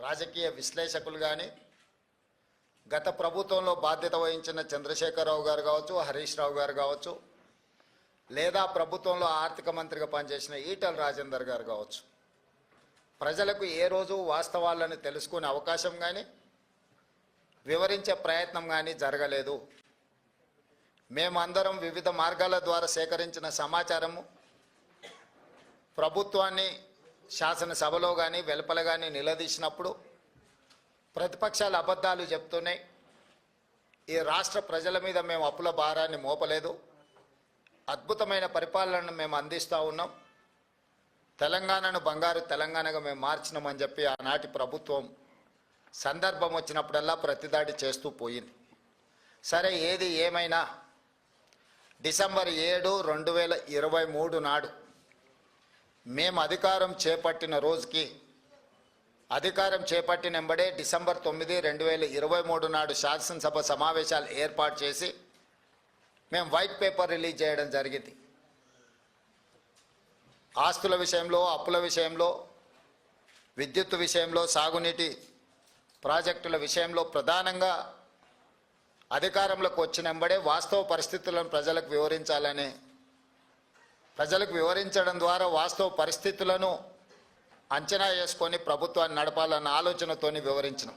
రాజకీయ విశ్లేషకులు కానీ గత ప్రభుత్వంలో బాధ్యత వహించిన చంద్రశేఖరరావు గారు కావచ్చు హరీష్ రావు గారు కావచ్చు లేదా ప్రభుత్వంలో ఆర్థిక మంత్రిగా పనిచేసిన ఈటల రాజేందర్ గారు కావచ్చు. ప్రజలకు ఏ రోజు వాస్తవాలను తెలుసుకునే అవకాశం కానీ వివరించే ప్రయత్నం కానీ జరగలేదు. మేమందరం వివిధ మార్గాల ద్వారా సేకరించిన సమాచారము ప్రభుత్వాన్ని శాసనసభలో కానీ వెలుపల కానీ నిలదీసినప్పుడు ప్రతిపక్షాలు అబద్ధాలు చెప్తున్నాయి. ఈ రాష్ట్ర ప్రజల మీద మేము అప్పుల భారాన్ని మోపలేదు. అద్భుతమైన పరిపాలనను మేము అందిస్తూ ఉన్నాం. తెలంగాణను బంగారు తెలంగాణగా మేము మార్చినామని చెప్పి ఆనాటి ప్రభుత్వం సందర్భం వచ్చినప్పుడల్లా ప్రతిదాడి చేస్తూ పోయింది. సరే ఏది ఏమైనా డిసెంబర్ ఏడు రెండు వేల ఇరవై మూడు నాడు మేము అధికారం చేపట్టిన రోజుకి అధికారం చేపట్టిన వెంబడే డిసెంబర్ తొమ్మిది రెండు వేల ఇరవై మూడు నాడు శాసనసభ సమావేశాలు ఏర్పాటు చేసి మేము వైట్ పేపర్ రిలీజ్ చేయడం జరిగింది. ఆస్తుల విషయంలో అప్పుల విషయంలో విద్యుత్ విషయంలో సాగునీటి ప్రాజెక్టుల విషయంలో ప్రధానంగా అధికారంలోకి వచ్చిన వెంబడే వాస్తవ పరిస్థితులను ప్రజలకు వివరించాలని ప్రజలకు వివరించడం ద్వారా వాస్తవ పరిస్థితులను అంచనా వేసుకొని ప్రభుత్వాన్ని నడపాలన్న ఆలోచనతోని వివరించడం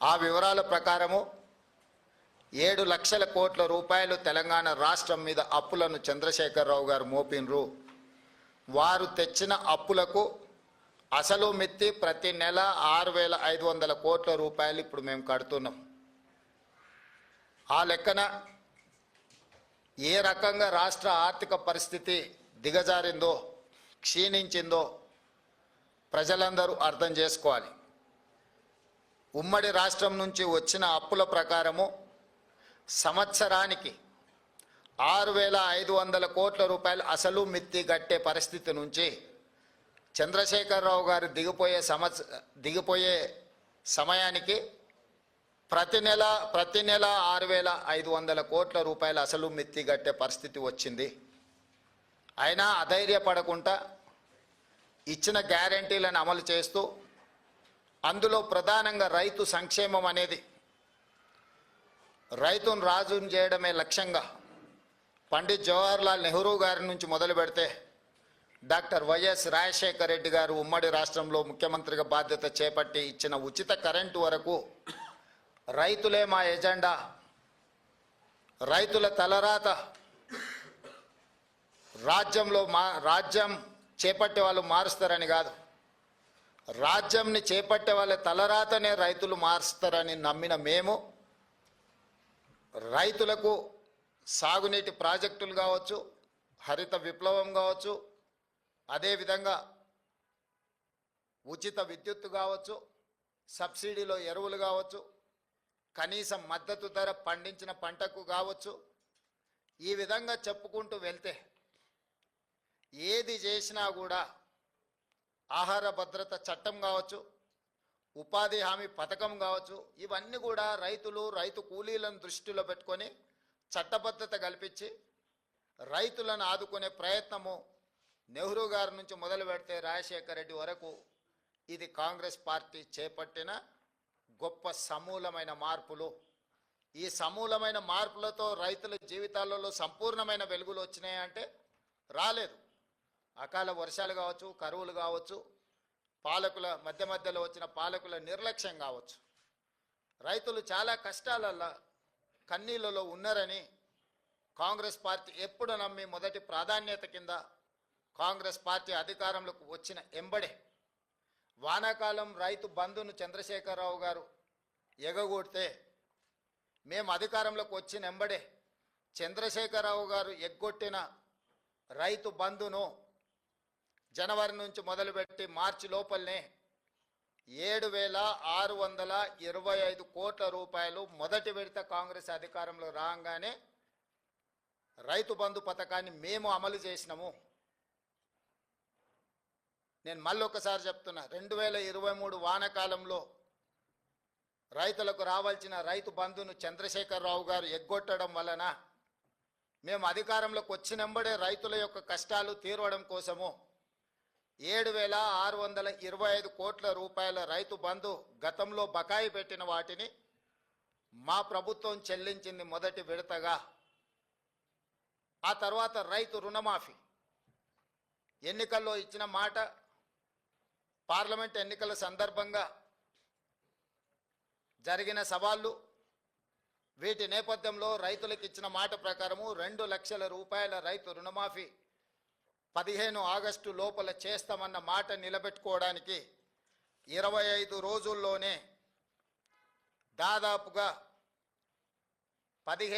ఆ వివరాల ప్రకారము ఏడు లక్షల కోట్ల రూపాయలు తెలంగాణ రాష్ట్రం మీద అప్పులను చంద్రశేఖరరావు గారు మోపినరు. వారు తెచ్చిన అప్పులకు అసలు మిత్తి ప్రతి నెల ఆరు వేల ఐదు వందల కోట్ల రూపాయలు ఇప్పుడు మేము కడుతున్నాం. ఆ లెక్కన ఏ రకంగా రాష్ట్ర ఆర్థిక పరిస్థితి దిగజారిందో క్షీణించిందో ప్రజలందరూ అర్థం చేసుకోవాలి. ఉమ్మడి రాష్ట్రం నుంచి వచ్చిన అప్పుల ప్రకారము సంవత్సరానికి ఆరు వేల ఐదు వందల కోట్ల రూపాయలు అసలు మిత్తి గట్టే పరిస్థితి నుంచి చంద్రశేఖరరావు గారు దిగిపోయే సంవత్స దిగిపోయే సమయానికి ప్రతి నెల ప్రతి నెల ఆరు వేల ఐదు వందల కోట్ల రూపాయలు అసలు మిత్తి గట్టే పరిస్థితి వచ్చింది. అయినా అధైర్యపడకుండా ఇచ్చిన గ్యారంటీలను అమలు చేస్తూ అందులో ప్రధానంగా రైతు సంక్షేమం అనేది రైతును రాజును చేయడమే లక్ష్యంగా పండిత్ జవహర్లాల్ నెహ్రూ గారి నుంచి మొదలు పెడితే డాక్టర్ వైఎస్ రాజశేఖర రెడ్డి గారు ఉమ్మడి రాష్ట్రంలో ముఖ్యమంత్రిగా బాధ్యత చేపట్టి ఇచ్చిన ఉచిత కరెంటు వరకు రైతులే మా ఎజెండా. రైతుల తలరాత. రాజ్యంలో మా రాజ్యం చేపట్టే వాళ్ళు మారుస్తారని కాదు. రాజ్యంని చేపట్టే వాళ్ళ తలరాతనే రైతులు మారుస్తారని నమ్మిన మేము రైతులకు సాగునీటి ప్రాజెక్టులు కావచ్చు హరిత విప్లవం కావచ్చు అదేవిధంగా ఉచిత విద్యుత్తు కావచ్చు సబ్సిడీలో ఎరువులు కావచ్చు కనీసం మద్దతు ధర పండించిన పంటకు కావచ్చు. ఈ విధంగా చెప్పుకుంటూ వెళ్తే ఏది చేసినా కూడా ఆహార భద్రత చట్టం కావచ్చు ఉపాధి హామీ పథకం కావచ్చు ఇవన్నీ కూడా రైతులు రైతు కూలీలను దృష్టిలో పెట్టుకొని చట్టబద్ధత కల్పించి రైతులను ఆదుకునే ప్రయత్నము నెహ్రూ గారి నుంచి మొదలు పెడితే రాజశేఖర రెడ్డి వరకు ఇది కాంగ్రెస్ పార్టీ చేపట్టిన గొప్ప సమూలమైన మార్పులు. ఈ సమూలమైన మార్పులతో రైతుల జీవితాలలో సంపూర్ణమైన వెలుగులు వచ్చినాయంటే రాలేదు. అకాల వర్షాలు కావచ్చు కరువులు కావచ్చు పాలకుల మధ్య మధ్యలో వచ్చిన పాలకుల నిర్లక్ష్యం కావచ్చు. రైతులు చాలా కష్టాలల్లో కన్నీళ్ళలో ఉన్నారని కాంగ్రెస్ పార్టీ ఎప్పుడు నమ్మి మొదటి ప్రాధాన్యత కింద కాంగ్రెస్ పార్టీ అధికారంలోకి వచ్చిన ఎంబడే వానాకాలం రైతు బంధును చంద్రశేఖరరావు గారు ఎగగొడితే మేము అధికారంలోకి వచ్చిన ఎంబడే చంద్రశేఖరరావు గారు ఎగ్గొట్టిన రైతు బంధును జనవరి నుంచి మొదలుపెట్టి మార్చి లోపలనే ఏడు వేల ఆరు వందల ఇరవై ఐదు కోట్ల రూపాయలు మొదటి విడత కాంగ్రెస్ అధికారంలో రాగానే రైతు బంధు పథకాన్ని మేము అమలు చేసినాము. నేను మళ్ళీ ఒకసారి చెప్తున్నా రెండు వేల ఇరవై మూడు వానకాలంలో రైతులకు రావాల్సిన రైతు బంధును చంద్రశేఖరరావు గారు ఎగ్గొట్టడం వలన మేము అధికారంలోకి వచ్చినంబడే రైతుల యొక్క కష్టాలు తీరవడం కోసము ఏడు వేల ఆరు వందల ఇరవై ఐదు కోట్ల రూపాయల రైతు బంధు గతంలో బకాయి పెట్టిన వాటిని మా ప్రభుత్వం చెల్లించింది మొదటి విడతగా. ఆ తర్వాత రైతు రుణమాఫీ. ఎన్నికల్లో ఇచ్చిన మాట పార్లమెంట్ ఎన్నికల సందర్భంగా జరిగిన సవాళ్ళు వీటి నేపథ్యంలో రైతులకు ఇచ్చిన మాట ప్రకారము రెండు లక్షల రూపాయల రైతు రుణమాఫీ పదిహేను ఆగస్టు లోపల చేస్తామన్న మాట నిలబెట్టుకోవడానికి ఇరవై ఐదు రోజుల్లోనే దాదాపుగా పదిహేను